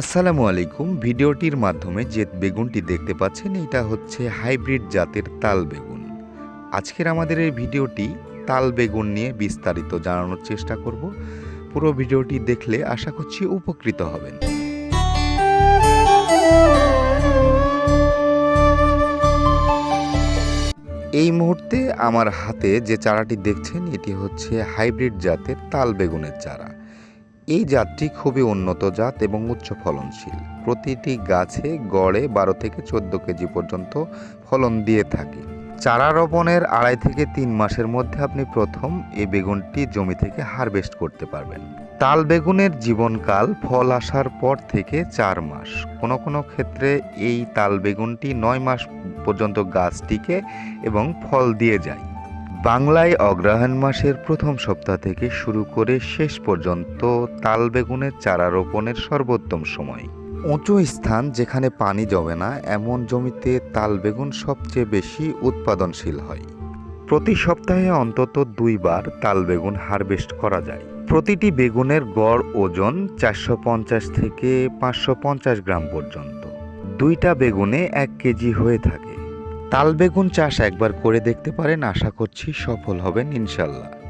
আসসালামু আলাইকুম। ভিডিওটির মাধ্যমে যে বেগুনটি দেখতে পাচ্ছেন, এটা হচ্ছে হাইব্রিড জাতের তাল বেগুন। আজকের আমাদের এই ভিডিওটি তাল বেগুন নিয়ে বিস্তারিত জানানোর চেষ্টা করব। পুরো ভিডিওটি দেখলে আশা করছি উপকৃত হবেন। এই মুহূর্তে আমার হাতে যে চারাটি দেখছেন, এটি হচ্ছে হাইব্রিড জাতের তাল বেগুনের চারা। এই জাতটি খুবই উন্নত জাত এবং উচ্চ ফলনশীল। প্রতিটি গাছে গড়ে বারো থেকে চোদ্দ কেজি পর্যন্ত ফলন দিয়ে থাকে। চারা রোপণের আড়াই থেকে তিন মাসের মধ্যে আপনি প্রথম এই বেগুনটি জমি থেকে হারভেস্ট করতে পারবেন। তাল বেগুনের জীবনকাল ফল আসার পর থেকে চার মাস। কোনো কোনো ক্ষেত্রে এই তাল বেগুনটি নয় মাস পর্যন্ত গাছটিকে এবং ফল দিয়ে যায়। বাংলায় অগ্রহায়ণ মাসের প্রথম সপ্তাহ থেকে শুরু করে শেষ পর্যন্ত তাল বেগুনের চারা রোপণের সর্বোত্তম সময়। উঁচু স্থান যেখানে পানি জমে না, এমন জমিতে তাল বেগুন সবচেয়ে বেশি উৎপাদনশীল হয়। প্রতি সপ্তাহে অন্তত দুইবার তাল বেগুন হারভেস্ট করা যায়। প্রতিটি বেগুনের গড় ওজন চারশো পঞ্চাশ থেকে পাঁচশো পঞ্চাশ গ্রাম পর্যন্ত। দুইটা বেগুনে এক কেজি হয়ে থাকে। তাল বেগুন চাষ একবার করে দেখতে পারেন আশা করছি সফল হবেন ইনশাল্লাহ।